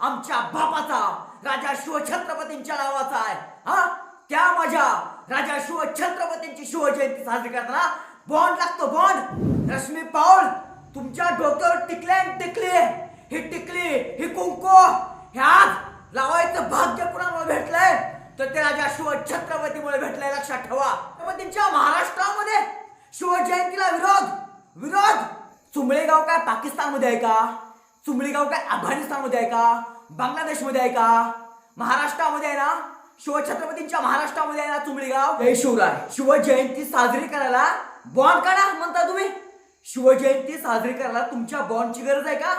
आमच्या बापाचा राजा शिवछत्रपतींच्या नावाचा आहे. हा? त्या माझ्या राजा शिवछत्रपतींची शिवजयंती साजरी करताना बॉन्ड लागतो बॉन्ड रश्मी पाऊल तुमच्या डोक्यावर टिकले टिकली. ही टिकली ही कुंकू. हे आज लावायचं भाग्य कुणामुळे भेटलंय? तर ते राजा शिवछत्रपतीमुळे भेटलंय लक्षात ठेवा. छत्रपतींच्या महाराष्ट्रामध्ये शिवजयंतीला विरोध. विरोध. चुंबळेगाव काय पाकिस्तानमध्ये आहे का? चुंबळेगाव काय अफगाणिस्तानमध्ये आहे का? बांगलादेशमध्ये आहे का? महाराष्ट्रामध्ये आहे ना? शिवछत्रपतींच्या महाराष्ट्रामध्ये आहे ना चुंबळेगाव जय शिवराय. शिवजयंती साजरी करायला बॉन्ड काढा म्हणता तुम्ही? शिवजयंती साजरी करायला तुमच्या बॉन्डची गरज आहे का?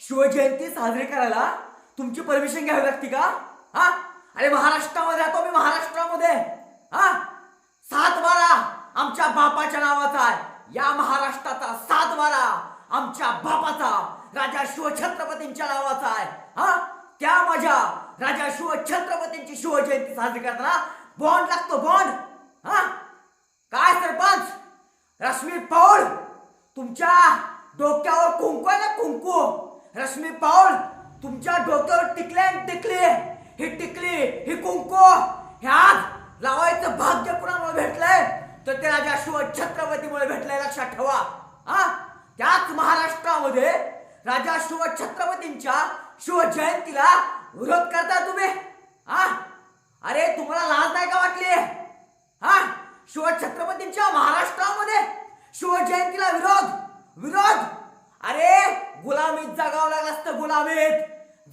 शिवजयंती साजरी करायला तुमची परमिशन घ्यावी लागते का? हा? अरे महाराष्ट्रामध्ये राहतो मी महाराष्ट्रामध्ये. हा? सात बारा आमच्या बापाच्या नावाचा आहे. या आमच्या बापाचा राजा शिवछत्रपतींच्या नावाचा आहे. हा? त्या माझ्या राजा शिवछत्रपतींची शिवजयंती साजरी करताना बॉन्ड लागतो बॉन्ड हा? काय सरपंच? रश्मी पौल तुमच्या डोक्यावर कुंकू आहे ना कुंकू? रश्मी पौल तुमच्या डोक्यावर टिकले टिकली. ही टिकली ही कुंकू. ह्या लावायचं भाग्य कुणामुळे भेटलंय? तर ते राजा शिव छत्रपतीमुळे भेटलंय लक्षात ठेवा. त्याच महाराष्ट्रामध्ये राजा शिव छत्रपतींच्या शिवजयंतीला विरोध करता तुम्ही. हा? अरे तुम्हाला लाज नाही का वाटली? हा? शिवछत्रपतींच्या महाराष्ट्रामध्ये शिवजयंतीला विरोध विरोध? अरे गुलामीत जगावं लागलं असतं गुलामीत.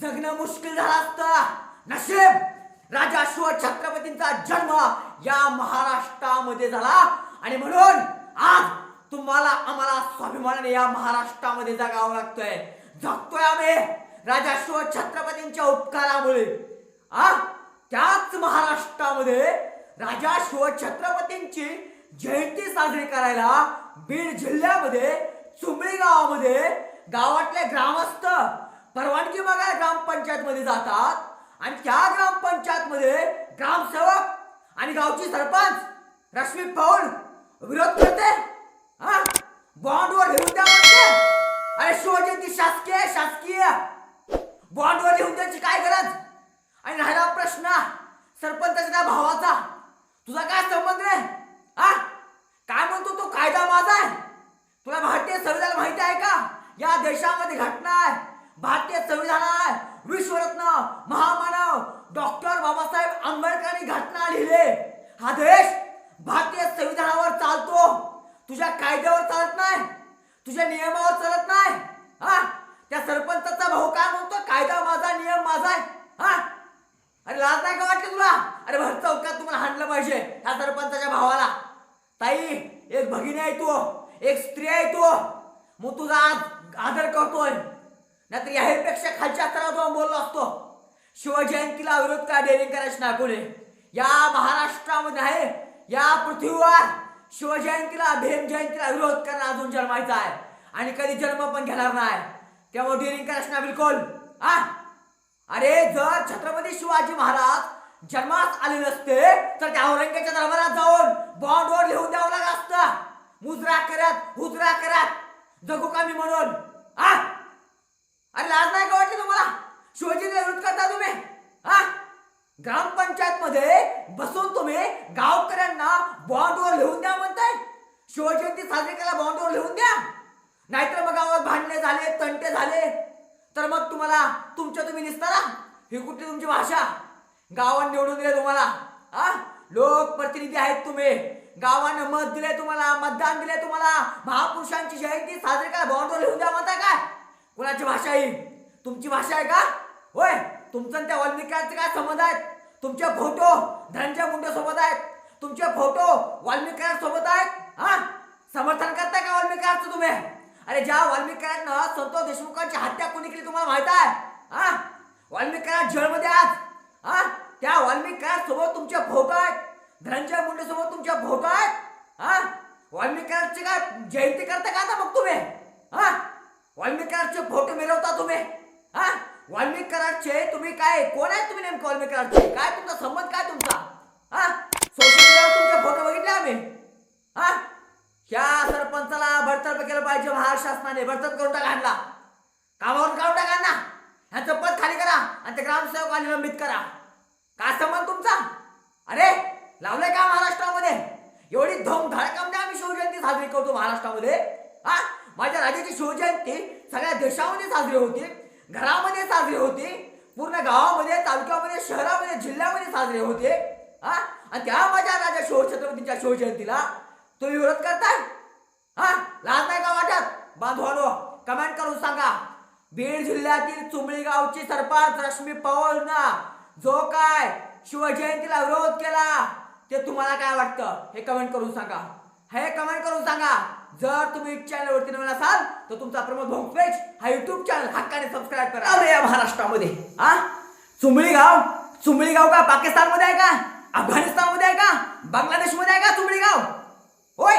जगणं मुश्किल झालं असतं. नशीब! राजा शिवछत्रपतींचा जन्म या महाराष्ट्रामध्ये झाला. आणि म्हणून आज तुम्हाला आम्हाला स्वाभिमानाने या महाराष्ट्रामध्ये जगावं लागतोय. जगतोय आम्ही. राजा शिवछत्रपतींच्या उपकारामुळे. आ त्याच महाराष्ट्रामध्ये राजा शिवछत्रपतींची जयंती साजरी करायला बीड जिल्ह्यामध्ये चुंबळी गावामध्ये गावातले ग्रामस्थ परवानगी बघायला ग्रामपंचायत मध्ये जातात आणि त्या ग्रामपंचायत मध्ये ग्रामसेवक आणि गावची सरपंच रश्मी पौल विरोध करते. हा? बॉन्डवर लिहून द्या म्हणते अरे शिवजयंती शासकीय शासकीय. बॉन्डवर लिहून द्यायची काय गरज? आणि राहिला प्रश्न सरपंचाच्या त्या भावाचा. तुझा काय संबंध रे हा? काय म्हणतो तो? कायदा माझा आहे. तुला भारतीय संविधान माहिती आहे का? या देशामध्ये घटना आहे. भारतीय संविधान आहे. विश्वरत्न महामानव डॉक्टर बाबासाहेब आंबेडकरांनी घटना लिहिले. हा देश भारतीय संविधानावर चालतो. तुझ्या कायद्यावर चालत नाही. तुझ्या नियमावर चालत नाही. हा? त्या सरपंचाचा भाऊ काय म्हणतो? कायदा माझा नियम माझा आहे हा? अरे लाज नाही का वाटली तुला? अरे भर चौकात तुम्हाला हाणलं पाहिजे त्या सरपंचाच्या भावाला. ताई एक भगिनी आहे तू. एक स्त्री आहे तू. मग तुझा आज आदर करतोय. नाहीतर याहीपेक्षा खालच्या स्तरावर जाऊन बोललो असतो. शिवजयंतीला विरोध काय डेरिंग करायची ना कोणी या महाराष्ट्रामध्ये आहे या पृथ्वीवर शिवजयंतीला भीम जयंतीला विरोध करणं अजून जन्मायचा आहे. आणि कधी जन्म पण घेणार नाही. त्यामुळे डेअरिंग करायच ना बिलकुल. हा? अरे जर छत्रपती शिवाजी महाराज जन्मास आले नसते तर त्या औरंगजेबाच्या दरबारात जाऊन बॉन्डवर लिहून द्यावं लागलं असतं. मुजरा करत हुजरा करत. जगू का मी म्हणून? आ अरे लाज नाही का वाटली तुम्हाला? शिवजीला विरोध करता तुम्ही? हा? ग्रामपंचायत मध्ये बसून तुम्ही गावकऱ्यांना बॉन्ड शिवजयंती साजरी करायला बाउंड्रीवर लिहून द्या. नाहीतर मग गावात भांडणे झाले तंटे झाले. तर मग तुम्हाला तुमच्या तुम्ही निसतारा ही कुठली तुमची भाषा? गावात निवडून दिले तुम्हाला. हा लोकप्रतिनिधी आहेत तुम्ही. गावानं मत दिले तुम्हाला मतदान दिले तुम्हाला. महापुरुषांची जयंती साजरी करा. बाउंड्रीवर लिहून द्या म्हणता काय? कुणाची भाषा ही? तुमची भाषा आहे का? होय. तुमचं त्या वाल्मिकांचे काय संबंध आहेत? तुमचे फोटो धनंजय मुंडे सोबत आहेत. तुमचे फोटो वाल्मिकांसोबत आहेत. हा? समर्थन करताय का वाल्मिकांचं तुम्ही? अरे ज्या वाल्मिकांना संतोष देशमुखांची हत्या कोणी केली तुम्हाला माहीत आहे? हा? वाल्मिकांना जेलमध्ये आज हा? त्या वाल्मिकांसोबत तुमचे भोग आहेत धनंजय मुंडे सोबत तुमचे फोटो आहेत हा? वाल्मिकांची काय जयंती करता का आता मग तुम्ही? हा? वाल्मिकांचे फोटो मिळवता तुम्ही? हा? वाल्मिकांचे तुम्ही काय कोण आहे तुम्ही नेमकं वाल्मिकांचे? काय तुमचा संबंध काय तुमचा? हा? सोशल मीडियावर तुमचे फोटो बघितले आम्ही? हा? ह्या सरपंचाला बडतर्फ केलं पाहिजे महाराष्ट्र शासनाने बडतर्फ करून टाका ह्यांना. कामावरून काढून टाका ना ह्यांचं पद खाली करा आणि ते ग्रामसेवक निलंबित करा. काय संबंध तुमचा? अरे लावलंय का महाराष्ट्रामध्ये? एवढी धूमधडकामध्ये आम्ही शिवजयंती साजरी करतो महाराष्ट्रामध्ये. हा? माझ्या राजाची शिवजयंती सगळ्या देशामध्ये साजरी होती घरामध्ये साजरी होती पूर्ण गावामध्ये तालुक्यामध्ये शहरामध्ये जिल्ह्यामध्ये साजरी होते. हा? आणि त्या माझ्या राजा शिवछत्रपतींच्या शिवजयंतीला तुम्ही विरोध करताय? हा? लाज नाही का वाटत? बांधवानो कमेंट करून सांगा. बीड जिल्ह्यातील चुंबळी गावची सरपंच रश्मी पवारना जो काय शिवजयंतीला विरोध केला ते तुम्हाला काय वाटतं? हे कमेंट करून सांगा. हे कमेंट करून सांगा. जर तुम्ही चॅनल वरती नवीन असाल तर तुमचा प्रमोद भोंगपेज हा युट्यूब चॅनल हक्काने सबस्क्राईब करा. अरे या महाराष्ट्रामध्ये. हा? चुंबळी गाव चुंबळी गाव का पाकिस्तानमध्ये आहे का? अफगाणिस्तानमध्ये आहे का? बांगलादेशमध्ये आहे का चुंबळी गाव होय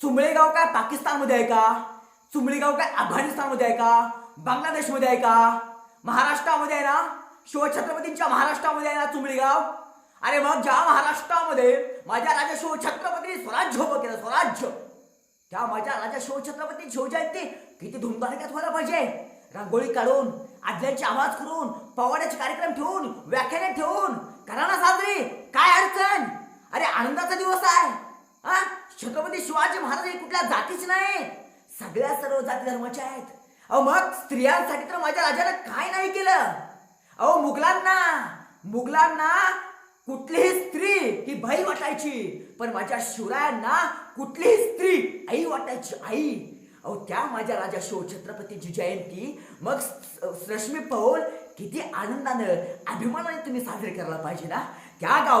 चुंबळेगाव काय पाकिस्तानमध्ये आहे का? चुंबळेगाव काय अफगाणिस्तानमध्ये आहे का? बांगलादेशमध्ये आहे का? महाराष्ट्रामध्ये आहे ना? शिवछत्रपतींच्या महाराष्ट्रामध्ये आहे ना चुंबळीगाव? अरे मग ज्या महाराष्ट्रामध्ये माझ्या राजा शिवछत्रपतींनी स्वराज्य उभं केलं स्वराज्य. त्या माझ्या राजा शिवछत्रपती शिवजयंती किती धुमधाडक्यात व्हायला पाहिजे. रांगोळी काढून आदल्याचे आवाज करून पवाड्याचे कार्यक्रम ठेवून व्याख्याने ठेवून करा ना साजरी काय अडचण? अरे आनंदाचा दिवस आहे. हा? छत्रपती शिवाजी महाराज हे कुठल्या जातीच नाही सगळ्या सर्व जाती धर्माच्या आहेत. अहो मग स्त्रियांसाठी तर माझ्या राजानं काय नाही केलं? अहो मुघलांना मुघलांना कुठलीही स्त्री ही बाई वाटायची पण माझ्या शिवरायांना कुठलीही स्त्री आई वाटायची आई. अहो त्या माझ्या राजा शिवछत्रपतीची जयंती मग रश्मी पौल किती आनंदानं अभिमानाने तुम्ही साजरी करायला पाहिजे ना? त्या गाव